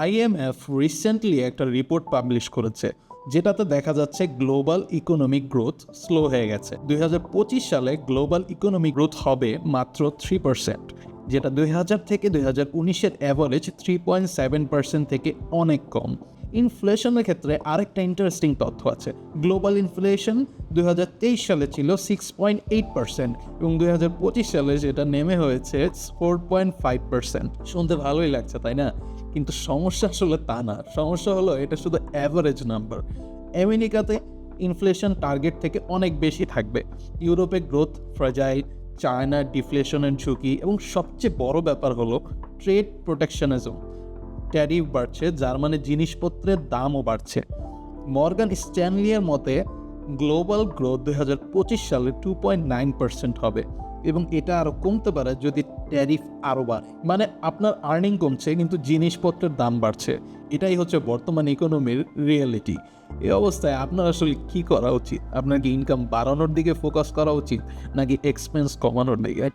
IMF recently একটা report publish করেছে, যেটাতে দেখা যাচ্ছে গ্লোবাল ইকোনমিক গ্রোথ স্লো হয়ে গেছে। দু হাজার পঁচিশ সালে গ্লোবাল ইকোনমিক গ্রোথ হবে মাত্র থ্রি পার্সেন্ট যেটা দুই হাজার থেকে দুই হাজার উনিশের average three point seven percent থেকে অনেক কম। ইনফ্লেশনের ক্ষেত্রে আরেকটা ইন্টারেস্টিং তথ্য আছে। গ্লোবাল ইনফ্লেশন দুই হাজার তেইশ সালে ছিল সিক্স পয়েন্ট এইট পার্সেন্ট এবং দুই হাজার পঁচিশ সালে যেটা নেমে হয়েছে ফোর পয়েন্ট ফাইভ পার্সেন্ট শুনতে ভালোই লাগছে, তাই না? কিন্তু সমস্যা আসলে তা না। সমস্যা হলো এটা শুধু অ্যাভারেজ নাম্বার আমেরিকাতে ইনফ্লেশন টার্গেট থেকে অনেক বেশি থাকবে। ইউরোপে গ্রোথ ফ্রাজাইল চায়নার ডিফ্লেশনের ঝুঁকি এবং সবচেয়ে বড় ব্যাপার হলো ট্রেড প্রোটেকশনিজম ট্যারিফ বাড়ছে যার মানে জিনিসপত্রের দামও বাড়ছে। মর্গান স্ট্যানলিয়ার মতে গ্লোবাল গ্রোথ দুই হাজার পঁচিশ সালে টু পয়েন্ট নাইন পার্সেন্ট হবে। এবং এটা আরও কমতে পারে যদি ট্যারিফ আরও বাড়ে। মানে আপনার আর্নিং কমছে, কিন্তু জিনিসপত্রের দাম বাড়ছে। এটাই হচ্ছে বর্তমান ইকোনমির রিয়েলিটি এই অবস্থায় আপনার আসলে কি করা উচিত? আপনার কি ইনকাম বাড়ানোর দিকে ফোকাস করা উচিত, নাকি এক্সপেন্স কমানোর দিকে?